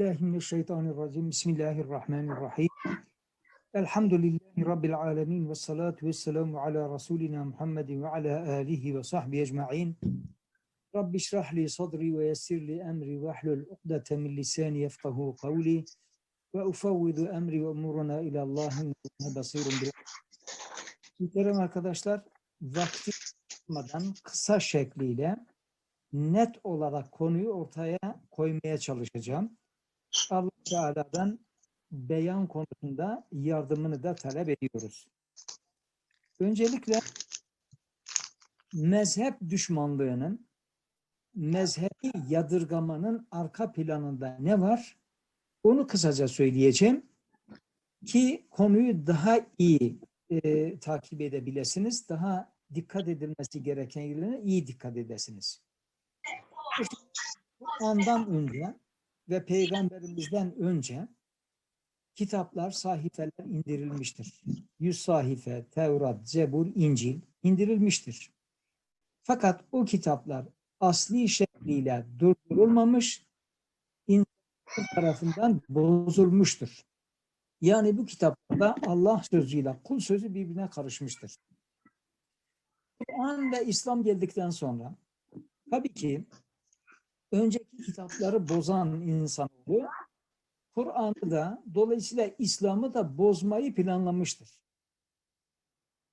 Euzubillahimineşşeytanirracim. Bismillahirrahmanirrahim. Elhamdülillahi Rabbil alemin ve salatu ve selamu ala Resulina Muhammedin ve ala alihi ve sahbihi ecma'in. Rabbi şrah li sadri ve yessir li emri ve ahlul ukdete min lisani yefkahu kavli ve ufavvidu emri ve umuruna ilallahin basirun bil. Muhterem arkadaşlar, vakti olmadan kısa şekliyle net olarak konuyu ortaya koymaya çalışacağım. Allah Teala'dan beyan konusunda yardımını da talep ediyoruz. Öncelikle mezhep düşmanlığının, mezhebi yadırgamanın arka planında ne var? Onu kısaca söyleyeceğim ki konuyu daha iyi e, takip edebilirsiniz. Daha dikkat edilmesi gereken yerlerine iyi dikkat edesiniz. Ondan önce ve peygamberimizden önce kitaplar, sahifeler indirilmiştir. Yüz sahife, Tevrat, Zebur, İncil indirilmiştir. Fakat o kitaplar asli şekliyle durdurulmamış, insan tarafından bozulmuştur. Yani bu kitaplarda Allah sözüyle kul sözü birbirine karışmıştır. Kur'an ve İslam geldikten sonra tabii ki önceki kitapları bozan insanoğlu Kur'an'ı da dolayısıyla İslam'ı da bozmayı planlamıştır.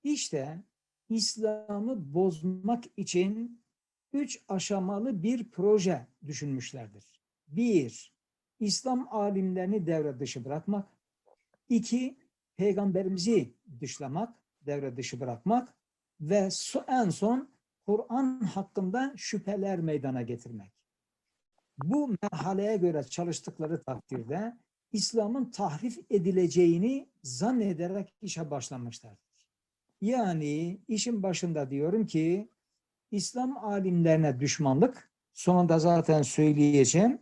İşte İslam'ı bozmak için üç aşamalı bir proje düşünmüşlerdir. Bir, İslam alimlerini devre dışı bırakmak. İki, peygamberimizi dışlamak, devre dışı bırakmak. Ve en son Kur'an hakkında şüpheler meydana getirmek bu merhaleye göre çalıştıkları takdirde İslam'ın tahrif edileceğini zannederek işe başlamışlardır. Yani işin başında diyorum ki İslam alimlerine düşmanlık, sonunda zaten söyleyeceğim,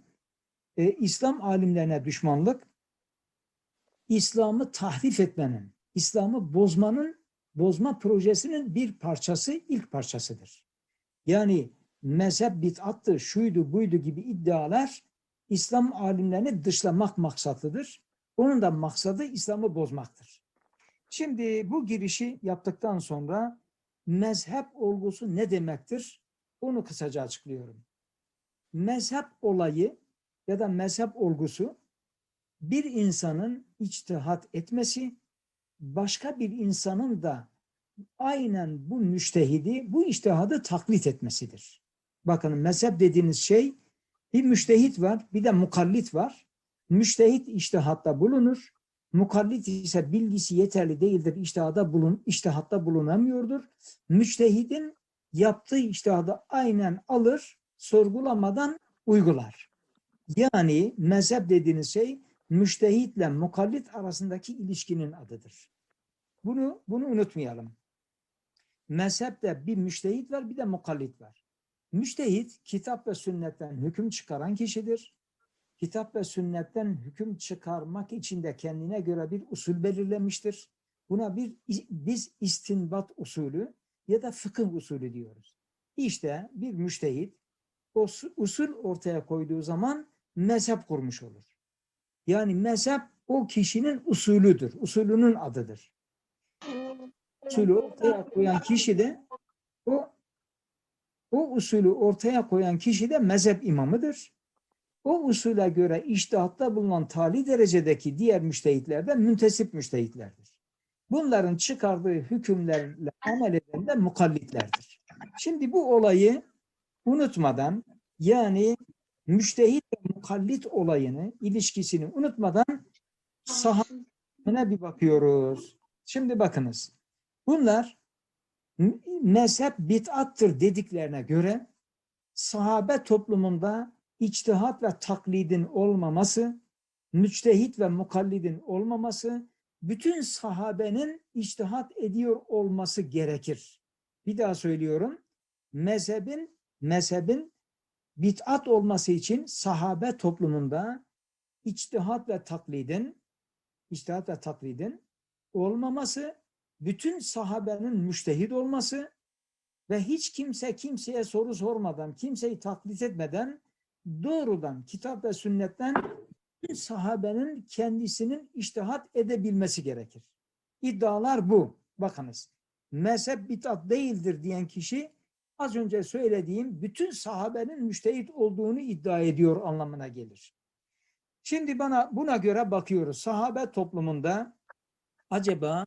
e, İslam alimlerine düşmanlık, İslam'ı tahrif etmenin, İslam'ı bozmanın, bozma projesinin bir parçası, ilk parçasıdır. Yani mezhep bid'attı, şuydu buydu gibi iddialar İslam alimlerini dışlamak maksatıdır. Onun da maksadı İslam'ı bozmaktır. Şimdi bu girişi yaptıktan sonra mezhep olgusu ne demektir? Onu kısaca açıklıyorum. Mezhep olayı ya da mezhep olgusu bir insanın içtihat etmesi, başka bir insanın da aynen bu müştehidi, bu içtihadı taklit etmesidir. Bakın mezhep dediğiniz şey bir müştehit var, bir de mukallit var. Müştehit iştihatta bulunur. Mukallit ise bilgisi yeterli değildir, iştihada bulun, iştihatta bulunamıyordur. Müçtehidin yaptığı iştihadı aynen alır, sorgulamadan uygular. Yani mezhep dediğiniz şey müştehitle mukallit arasındaki ilişkinin adıdır. Bunu bunu unutmayalım. Mezhepte bir müştehit var, bir de mukallit var. Müştehit kitap ve sünnetten hüküm çıkaran kişidir. Kitap ve sünnetten hüküm çıkarmak için de kendine göre bir usul belirlemiştir. Buna bir biz istinbat usulü ya da fıkıh usulü diyoruz. İşte bir müştehit o usul ortaya koyduğu zaman mezhep kurmuş olur. Yani mezhep o kişinin usulüdür, usulünün adıdır. Usulü ortaya koyan kişi de o o usulü ortaya koyan kişi de mezhep imamıdır. O usule göre iştihatta bulunan tali derecedeki diğer müştehitler de müntesip müştehitlerdir. Bunların çıkardığı hükümlerle amel eden de mukallitlerdir. Şimdi bu olayı unutmadan yani müştehit ve mukallit olayını, ilişkisini unutmadan sahabine bir bakıyoruz. Şimdi bakınız. Bunlar mezhep bid'attır dediklerine göre sahabe toplumunda içtihat ve taklidin olmaması, müçtehit ve mukallidin olmaması, bütün sahabenin içtihat ediyor olması gerekir. Bir daha söylüyorum. Mezhebin mezhebin bid'at olması için sahabe toplumunda içtihat ve taklidin içtihat ve taklidin olmaması bütün sahabenin müştehid olması ve hiç kimse kimseye soru sormadan, kimseyi taklit etmeden doğrudan kitap ve sünnetten bütün sahabenin kendisinin iştihat edebilmesi gerekir. İddialar bu. Bakınız. Mezhep bitat değildir diyen kişi az önce söylediğim bütün sahabenin müştehit olduğunu iddia ediyor anlamına gelir. Şimdi bana buna göre bakıyoruz. Sahabe toplumunda acaba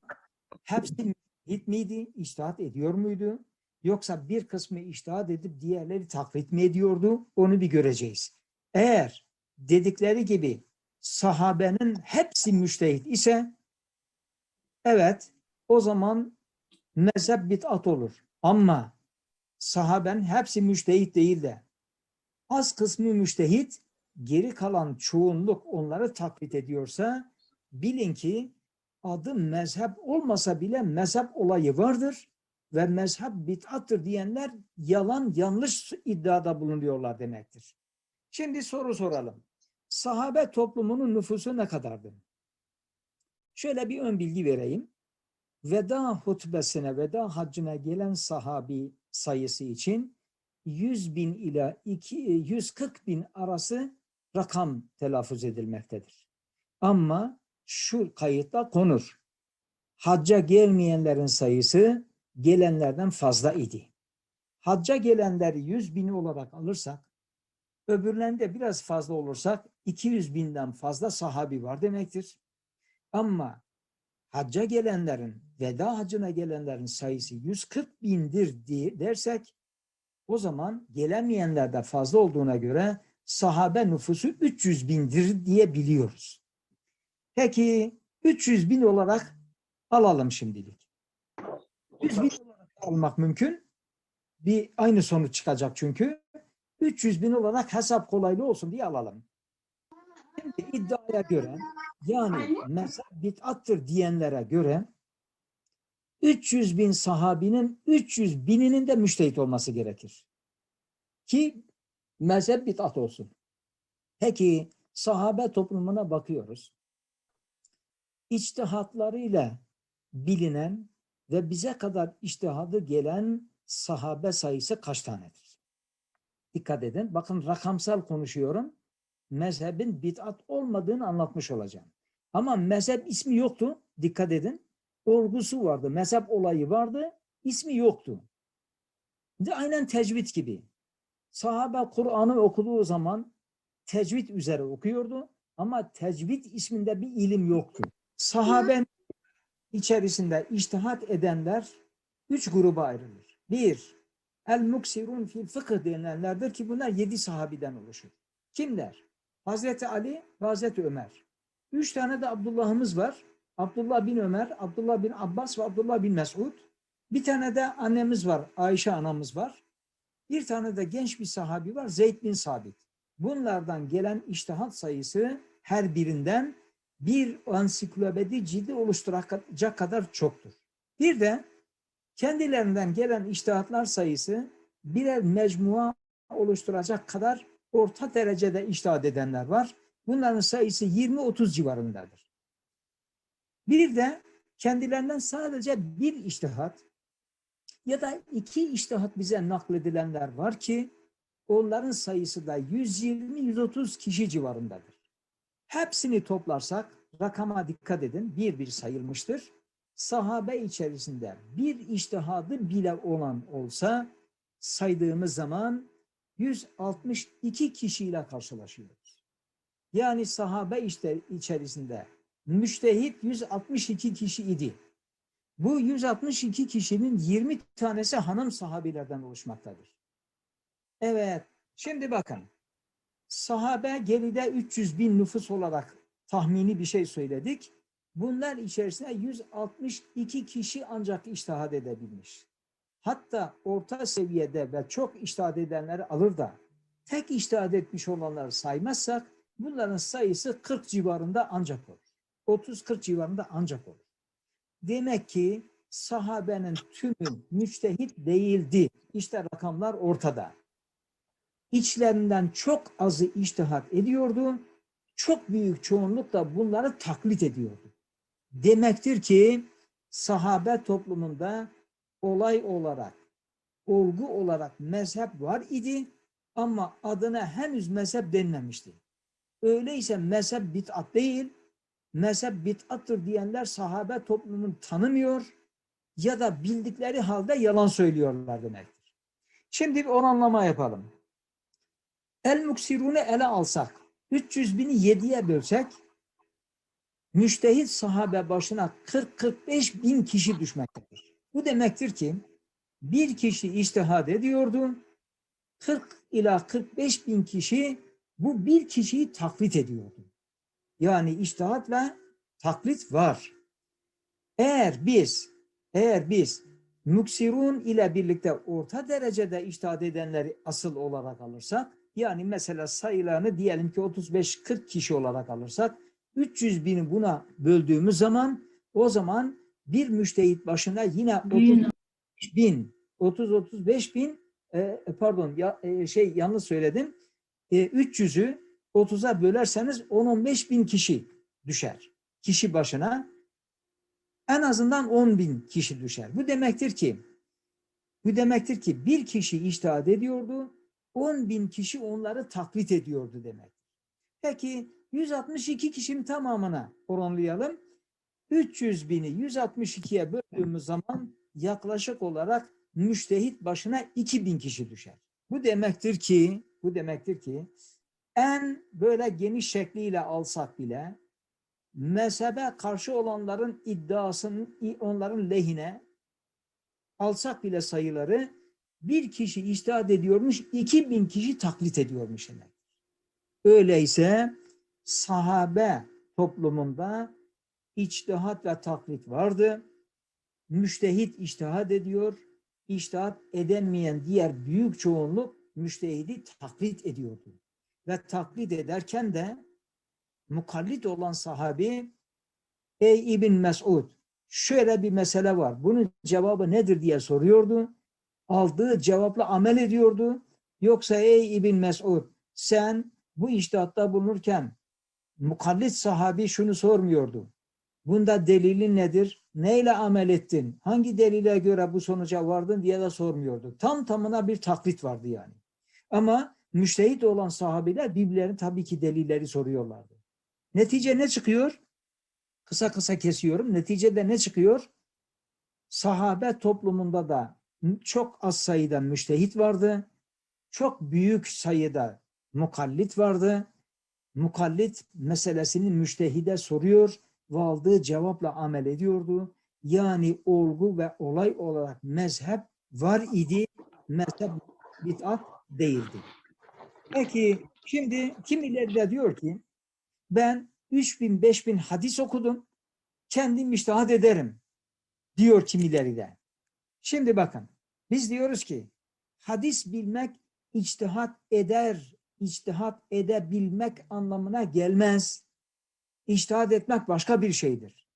hepsi müştehit miydi? İçtihat ediyor muydu? Yoksa bir kısmı iştihat edip diğerleri taklit mi ediyordu? Onu bir göreceğiz. Eğer dedikleri gibi sahabenin hepsi müştehit ise evet o zaman mezhep bit'at olur. Ama sahabenin hepsi müştehit değil de az kısmı müştehit geri kalan çoğunluk onları taklit ediyorsa bilin ki adı mezhep olmasa bile mezhep olayı vardır ve mezhep bid'attır diyenler yalan yanlış iddiada bulunuyorlar demektir. Şimdi soru soralım. Sahabe toplumunun nüfusu ne kadardı? Şöyle bir ön bilgi vereyim. Veda hutbesine, veda haccına gelen sahabi sayısı için 100 bin ila 2, 140 bin arası rakam telaffuz edilmektedir. Ama şu kayıtla konur. Hacca gelmeyenlerin sayısı gelenlerden fazla idi. Hacca gelenleri 100 bini olarak alırsak, öbürlerinde biraz fazla olursak 200 binden fazla sahabi var demektir. Ama hacca gelenlerin, veda hacına gelenlerin sayısı 140 bindir dersek, o zaman gelemeyenler de fazla olduğuna göre sahabe nüfusu 300 bindir diye biliyoruz. Peki 300 bin olarak alalım şimdilik. 100 bin olarak almak mümkün. Bir aynı sonuç çıkacak çünkü. 300 bin olarak hesap kolaylığı olsun diye alalım. Şimdi iddiaya göre yani mezhep bid'attır diyenlere göre 300 bin sahabinin 300 bininin de müştehit olması gerekir. Ki mezhep bid'at olsun. Peki sahabe toplumuna bakıyoruz. İçtihatlarıyla bilinen ve bize kadar içtihadı gelen sahabe sayısı kaç tanedir? Dikkat edin. Bakın rakamsal konuşuyorum. Mezhebin bid'at olmadığını anlatmış olacağım. Ama mezhep ismi yoktu. Dikkat edin. Olgusu vardı. Mezhep olayı vardı. ismi yoktu. De aynen tecvid gibi. Sahabe Kur'an'ı okuduğu zaman tecvid üzere okuyordu. Ama tecvid isminde bir ilim yoktu. Sahaben içerisinde iştihat edenler üç gruba ayrılır. Bir, el muksirun fil fıkıh denilenlerdir ki bunlar yedi sahabiden oluşur. Kimler? Hazreti Ali ve Hazreti Ömer. Üç tane de Abdullah'ımız var. Abdullah bin Ömer, Abdullah bin Abbas ve Abdullah bin Mesud. Bir tane de annemiz var, Ayşe anamız var. Bir tane de genç bir sahabi var, Zeyd bin Sabit. Bunlardan gelen iştihat sayısı her birinden bir ansiklopedi cildi oluşturacak kadar çoktur. Bir de kendilerinden gelen iştihatlar sayısı birer mecmua oluşturacak kadar orta derecede iştihat edenler var. Bunların sayısı 20-30 civarındadır. Bir de kendilerinden sadece bir iştihat ya da iki iştihat bize nakledilenler var ki onların sayısı da 120-130 kişi civarındadır. Hepsini toplarsak rakama dikkat edin bir bir sayılmıştır. Sahabe içerisinde bir iştihadı bile olan olsa saydığımız zaman 162 kişiyle karşılaşıyoruz. Yani sahabe işte içerisinde müştehit 162 kişi idi. Bu 162 kişinin 20 tanesi hanım sahabilerden oluşmaktadır. Evet, şimdi bakın. Sahabe geride 300 bin nüfus olarak tahmini bir şey söyledik. Bunlar içerisinde 162 kişi ancak iştihad edebilmiş. Hatta orta seviyede ve çok iştihad edenleri alır da tek iştihad etmiş olanları saymazsak bunların sayısı 40 civarında ancak olur. 30-40 civarında ancak olur. Demek ki sahabenin tümü müçtehit değildi. İşte rakamlar ortada. İçlerinden çok azı iştihat ediyordu. Çok büyük çoğunluk da bunları taklit ediyordu. Demektir ki sahabe toplumunda olay olarak, olgu olarak mezhep var idi ama adına henüz mezhep denmemişti. Öyleyse mezhep bid'at değil, mezhep bid'attır diyenler sahabe toplumunu tanımıyor ya da bildikleri halde yalan söylüyorlar demektir. Şimdi bir oranlama yapalım. El muksirunu ele alsak, 300 bini 7'ye bölsek, müştehit sahabe başına 40-45 bin kişi düşmektedir. Bu demektir ki bir kişi iştihad ediyordu, 40 ila 45 bin kişi bu bir kişiyi taklit ediyordu. Yani iştihat ve taklit var. Eğer biz eğer biz muksirun ile birlikte orta derecede iştihat edenleri asıl olarak alırsak yani mesela sayılarını diyelim ki 35-40 kişi olarak alırsak 300 bini buna böldüğümüz zaman o zaman bir müştehit başına yine 30 bin 30-35 bin e, pardon ya, e, şey yanlış söyledim e, 300'ü 30'a bölerseniz 10-15 bin kişi düşer. Kişi başına en azından 10 bin kişi düşer. Bu demektir ki bu demektir ki bir kişi iştihad ediyordu, 10 bin kişi onları taklit ediyordu demek. Peki 162 kişinin tamamına oranlayalım. 300 bini 162'ye böldüğümüz zaman yaklaşık olarak müştehit başına 2000 kişi düşer. Bu demektir ki bu demektir ki en böyle geniş şekliyle alsak bile mezhebe karşı olanların iddiasının onların lehine alsak bile sayıları bir kişi iştihad ediyormuş, 2000 kişi taklit ediyormuş demek. Öyleyse sahabe toplumunda içtihat ve taklit vardı. Müştehit iştihad ediyor, iştihad edemeyen diğer büyük çoğunluk müştehidi taklit ediyordu. Ve taklit ederken de mukallit olan sahabi Ey İbn Mesud şöyle bir mesele var. Bunun cevabı nedir diye soruyordu. Aldığı cevapla amel ediyordu. Yoksa ey İbn Mesud sen bu iştihatta bulunurken mukallit sahabi şunu sormuyordu. Bunda delilin nedir? Neyle amel ettin? Hangi delile göre bu sonuca vardın diye de sormuyordu. Tam tamına bir taklit vardı yani. Ama müştehit olan sahabiler birbirlerine tabii ki delilleri soruyorlardı. Netice ne çıkıyor? Kısa kısa kesiyorum. Neticede ne çıkıyor? Sahabe toplumunda da çok az sayıda müştehit vardı. Çok büyük sayıda mukallit vardı. Mukallit meselesini müştehide soruyor ve aldığı cevapla amel ediyordu. Yani olgu ve olay olarak mezhep var idi. Mezhep bid'at değildi. Peki şimdi kimileri de diyor ki ben 3000 5000 hadis okudum. Kendim iştihad ederim diyor kimileri de. Şimdi bakın biz diyoruz ki hadis bilmek içtihat eder, içtihat edebilmek anlamına gelmez. İçtihat etmek başka bir şeydir.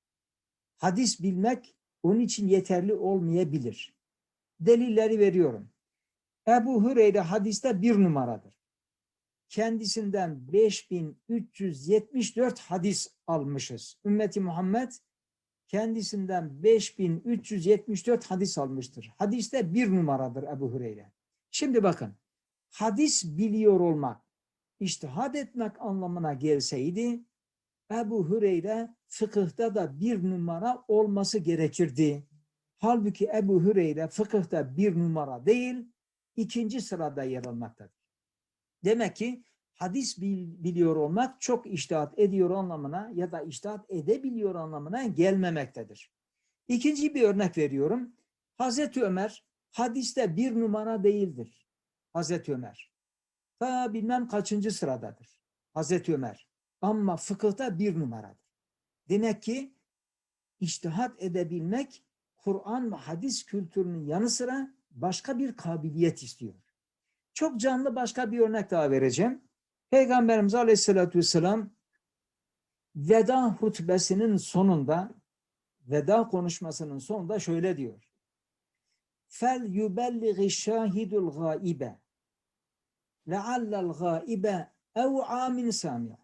Hadis bilmek onun için yeterli olmayabilir. Delilleri veriyorum. Ebu Hureyre hadiste bir numaradır kendisinden 5374 hadis almışız. Ümmeti Muhammed kendisinden 5374 hadis almıştır. Hadiste bir numaradır Ebu Hureyre. Şimdi bakın, hadis biliyor olmak, iştihad etmek anlamına gelseydi, Ebu Hureyre fıkıhta da bir numara olması gerekirdi. Halbuki Ebu Hureyre fıkıhta bir numara değil, ikinci sırada yer almaktadır. Demek ki hadis bil, biliyor olmak çok iştihat ediyor anlamına ya da iştihat edebiliyor anlamına gelmemektedir. İkinci bir örnek veriyorum. Hazreti Ömer hadiste bir numara değildir. Hazreti Ömer. Ta bilmem kaçıncı sıradadır. Hazreti Ömer. Ama fıkıhta bir numaradır. Demek ki iştihat edebilmek Kur'an ve hadis kültürünün yanı sıra başka bir kabiliyet istiyor. Çok canlı başka bir örnek daha vereceğim. Peygamberimiz Aleyhisselatü Vesselam veda hutbesinin sonunda veda konuşmasının sonunda şöyle diyor. Fel yubellighi şahidul gaibe leallel gaibe ev amin sami.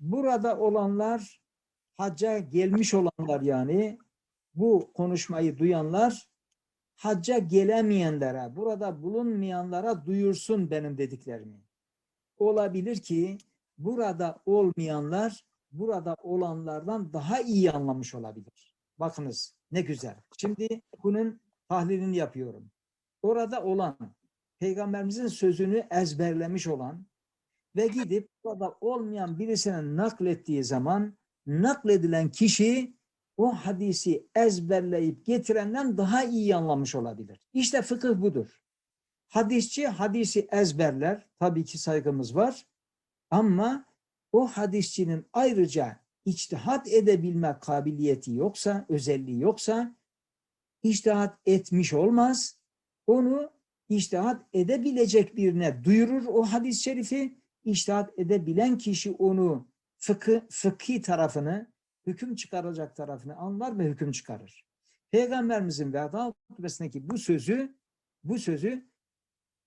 Burada olanlar hacca gelmiş olanlar yani bu konuşmayı duyanlar hacca gelemeyenlere, burada bulunmayanlara duyursun benim dediklerimi. Olabilir ki burada olmayanlar burada olanlardan daha iyi anlamış olabilir. Bakınız ne güzel. Şimdi bunun tahlilini yapıyorum. Orada olan, peygamberimizin sözünü ezberlemiş olan ve gidip burada olmayan birisine naklettiği zaman nakledilen kişi o hadisi ezberleyip getirenden daha iyi anlamış olabilir. İşte fıkıh budur. Hadisçi hadisi ezberler. Tabii ki saygımız var. Ama o hadisçinin ayrıca içtihat edebilme kabiliyeti yoksa, özelliği yoksa içtihat etmiş olmaz. Onu içtihat edebilecek birine duyurur o hadis-i şerifi. İçtihat edebilen kişi onu fıkı, fıkhi tarafını, hüküm çıkaracak tarafını anlar ve hüküm çıkarır. Peygamberimizin veda hutbesindeki bu sözü, bu sözü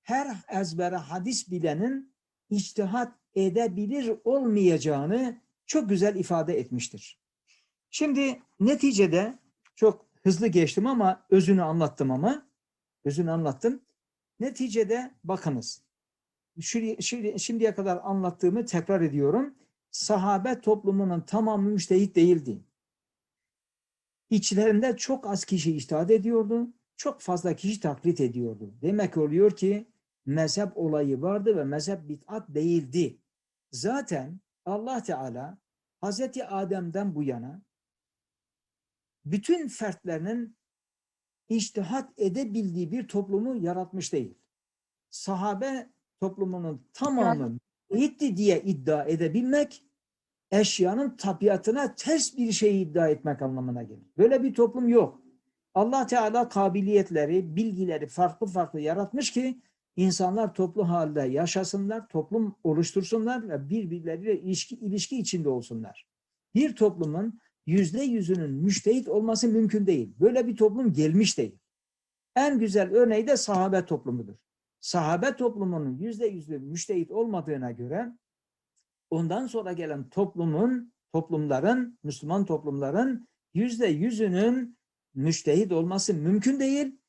her ezbere hadis bilenin içtihat edebilir olmayacağını çok güzel ifade etmiştir. Şimdi neticede çok hızlı geçtim ama özünü anlattım ama özünü anlattım. Neticede bakınız. Şimdi, şimdi, şimdiye kadar anlattığımı tekrar ediyorum. Sahabe toplumunun tamamı müştehit değildi. İçlerinde çok az kişi iştahat ediyordu. Çok fazla kişi taklit ediyordu. Demek oluyor ki mezhep olayı vardı ve mezhep bid'at değildi. Zaten Allah Teala Hazreti Adem'den bu yana bütün fertlerinin iştihat edebildiği bir toplumu yaratmış değil. Sahabe toplumunun tamamı gitti diye iddia edebilmek eşyanın tabiatına ters bir şey iddia etmek anlamına gelir. Böyle bir toplum yok. Allah Teala kabiliyetleri, bilgileri farklı farklı yaratmış ki insanlar toplu halde yaşasınlar, toplum oluştursunlar ve birbirleriyle ilişki, ilişki içinde olsunlar. Bir toplumun yüzde yüzünün müştehit olması mümkün değil. Böyle bir toplum gelmiş değil. En güzel örneği de sahabe toplumudur. Sahabe toplumunun yüzde yüzü müştehit olmadığına göre ondan sonra gelen toplumun, toplumların, Müslüman toplumların yüzde yüzünün müştehit olması mümkün değil.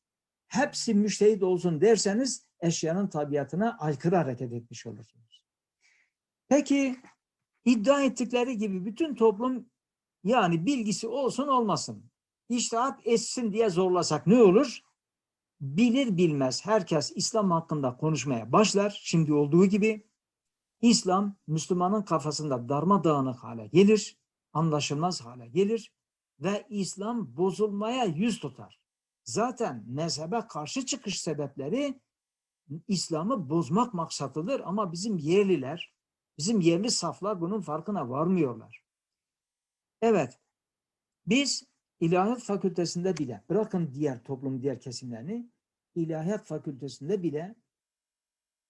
Hepsi müştehit olsun derseniz eşyanın tabiatına aykırı hareket etmiş olursunuz. Peki iddia ettikleri gibi bütün toplum yani bilgisi olsun olmasın, iştahat etsin diye zorlasak ne olur? Bilir bilmez herkes İslam hakkında konuşmaya başlar. Şimdi olduğu gibi İslam Müslümanın kafasında darmadağınık hale gelir, anlaşılmaz hale gelir ve İslam bozulmaya yüz tutar. Zaten mezhebe karşı çıkış sebepleri İslam'ı bozmak maksatıdır ama bizim yerliler, bizim yerli saflar bunun farkına varmıyorlar. Evet, biz İlahiyat Fakültesinde bile, bırakın diğer toplum, diğer kesimlerini, İlahiyat Fakültesinde bile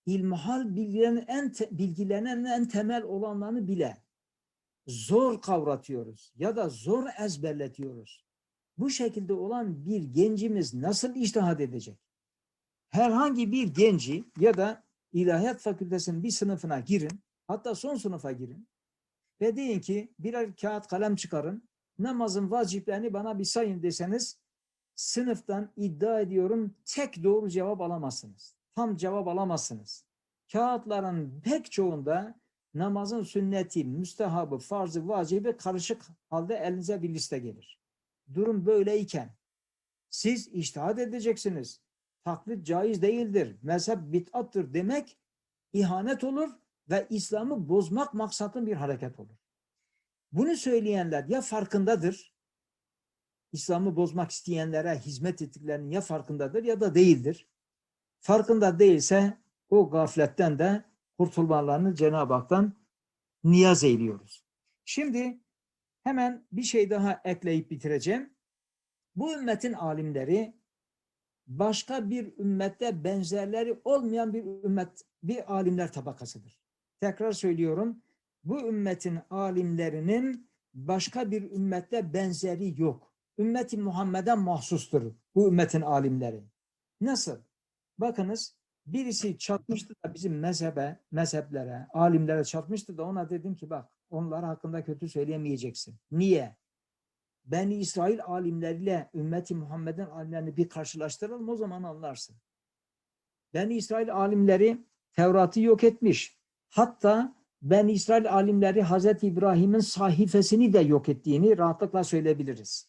ilmihal bilgilerinin en te, bilgilerinin en temel olanlarını bile zor kavratıyoruz ya da zor ezberletiyoruz. Bu şekilde olan bir gencimiz nasıl iştihad edecek? Herhangi bir genci ya da İlahiyat Fakültesinin bir sınıfına girin, hatta son sınıfa girin ve deyin ki birer kağıt kalem çıkarın, namazın vaciplerini bana bir sayın deseniz sınıftan iddia ediyorum tek doğru cevap alamazsınız. Tam cevap alamazsınız. Kağıtların pek çoğunda namazın sünneti, müstehabı, farzı, vacibi karışık halde elinize bir liste gelir. Durum böyleyken siz iştihad edeceksiniz. Taklit caiz değildir, mezhep bid'attır demek ihanet olur ve İslam'ı bozmak maksatlı bir hareket olur. Bunu söyleyenler ya farkındadır, İslam'ı bozmak isteyenlere hizmet ettiklerinin ya farkındadır ya da değildir. Farkında değilse o gafletten de kurtulmalarını Cenab-ı Hak'tan niyaz eyliyoruz. Şimdi hemen bir şey daha ekleyip bitireceğim. Bu ümmetin alimleri başka bir ümmette benzerleri olmayan bir ümmet, bir alimler tabakasıdır. Tekrar söylüyorum. Bu ümmetin alimlerinin başka bir ümmette benzeri yok. Ümmeti Muhammed'e mahsustur bu ümmetin alimleri. Nasıl? Bakınız birisi çatmıştı da bizim mezhebe, mezheplere, alimlere çatmıştı da ona dedim ki bak onlar hakkında kötü söyleyemeyeceksin. Niye? Beni İsrail alimleriyle ümmeti Muhammed'in alimlerini bir karşılaştıralım o zaman anlarsın. Beni İsrail alimleri Tevrat'ı yok etmiş. Hatta Ben İsrail alimleri Hazreti İbrahim'in sahifesini de yok ettiğini rahatlıkla söyleyebiliriz.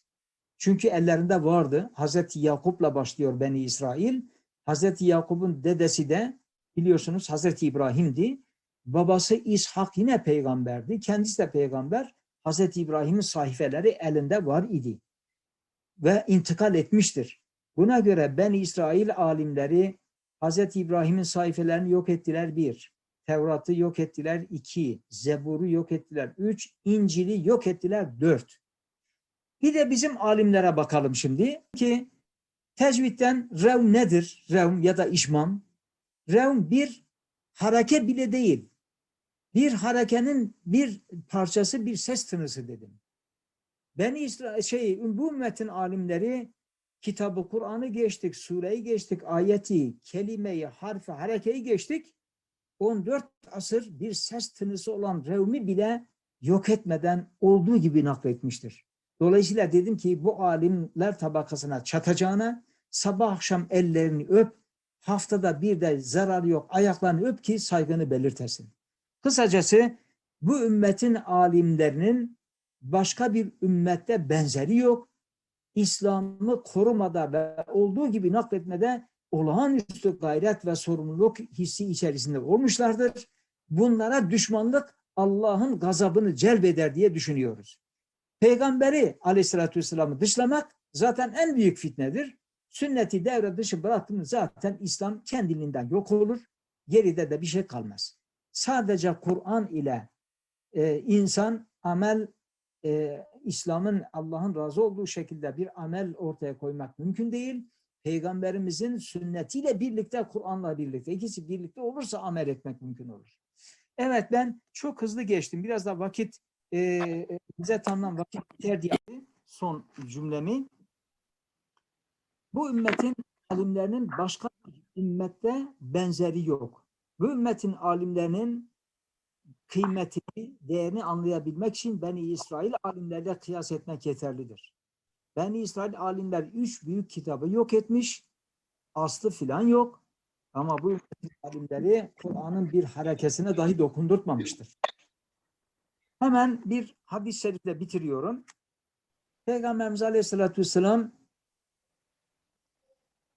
Çünkü ellerinde vardı. Hazreti Yakup'la başlıyor Beni İsrail. Hazreti Yakup'un dedesi de biliyorsunuz Hazreti İbrahim'di. Babası İshak yine peygamberdi. Kendisi de peygamber. Hazreti İbrahim'in sahifeleri elinde var idi. Ve intikal etmiştir. Buna göre Ben İsrail alimleri Hazreti İbrahim'in sayfelerini yok ettiler bir. Tevrat'ı yok ettiler iki. Zebur'u yok ettiler üç. İncil'i yok ettiler dört. Bir de bizim alimlere bakalım şimdi ki tecvitten revm nedir? Revm ya da işmam. Revm bir hareke bile değil. Bir harekenin bir parçası bir ses tınısı dedim. Ben İsra şey bu ümmetin alimleri kitabı Kur'an'ı geçtik, sureyi geçtik, ayeti, kelimeyi, harfi, harekeyi geçtik. 14 asır bir ses tınısı olan revmi bile yok etmeden olduğu gibi nakletmiştir. Dolayısıyla dedim ki bu alimler tabakasına çatacağına sabah akşam ellerini öp, haftada bir de zarar yok ayaklarını öp ki saygını belirtesin. Kısacası bu ümmetin alimlerinin başka bir ümmette benzeri yok. İslam'ı korumada ve olduğu gibi nakletmede olağanüstü gayret ve sorumluluk hissi içerisinde olmuşlardır. Bunlara düşmanlık Allah'ın gazabını celbeder diye düşünüyoruz. Peygamberi aleyhissalatü vesselam'ı dışlamak zaten en büyük fitnedir. Sünneti devre dışı bıraktığınız zaten İslam kendiliğinden yok olur. Geride de bir şey kalmaz. Sadece Kur'an ile e, insan amel e, İslam'ın Allah'ın razı olduğu şekilde bir amel ortaya koymak mümkün değil. Peygamberimizin sünnetiyle birlikte, Kur'an'la birlikte, ikisi birlikte olursa amel etmek mümkün olur. Evet ben çok hızlı geçtim. Biraz da vakit e, bize tanınan vakit biter diye son cümlemi. Bu ümmetin alimlerinin başka ümmette benzeri yok. Bu ümmetin alimlerinin kıymetini, değerini anlayabilmek için Beni İsrail alimlerle kıyas etmek yeterlidir. Beni İsrail alimler üç büyük kitabı yok etmiş. Aslı filan yok. Ama bu ümmetin alimleri Kur'an'ın bir harekesine dahi dokundurtmamıştır. Hemen bir hadis-i şerifle bitiriyorum. Peygamberimiz Aleyhisselatü Vesselam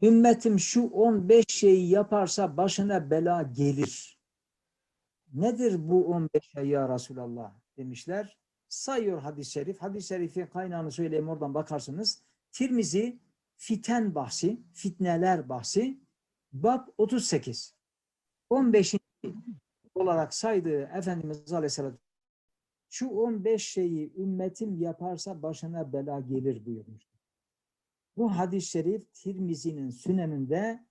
ümmetim şu 15 şeyi yaparsa başına bela gelir. Nedir bu 15 şey ya Resulallah demişler. Sayıyor hadis-i şerif. Hadis-i şerifin kaynağını söyleyeyim oradan bakarsınız. Tirmizi fiten bahsi, fitneler bahsi bab 38. 15. olarak saydığı Efendimiz Aleyhisselatü şu 15 şeyi ümmetim yaparsa başına bela gelir buyurmuştur. Bu hadis-i şerif Tirmizi'nin süneninde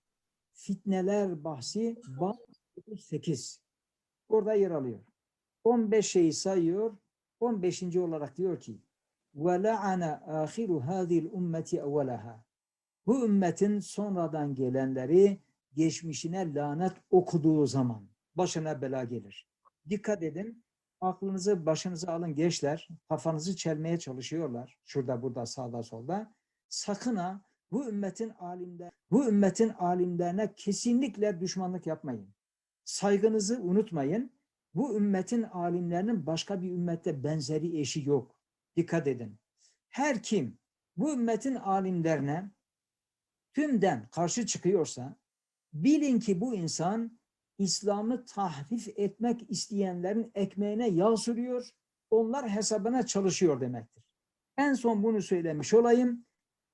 fitneler bahsi bab 38. Orada yer alıyor. 15 şeyi sayıyor. 15. olarak diyor ki وَلَعَنَ آخِرُ هَذِي الْاُمَّةِ اَوَّلَهَا Bu ümmetin sonradan gelenleri geçmişine lanet okuduğu zaman başına bela gelir. Dikkat edin. Aklınızı başınıza alın gençler. Kafanızı çelmeye çalışıyorlar. Şurada burada sağda solda. Sakın ha bu ümmetin alimler bu ümmetin alimlerine kesinlikle düşmanlık yapmayın. Saygınızı unutmayın. Bu ümmetin alimlerinin başka bir ümmette benzeri eşi yok. Dikkat edin. Her kim bu ümmetin alimlerine tümden karşı çıkıyorsa bilin ki bu insan İslam'ı tahrif etmek isteyenlerin ekmeğine yağ sürüyor, onlar hesabına çalışıyor demektir. En son bunu söylemiş olayım.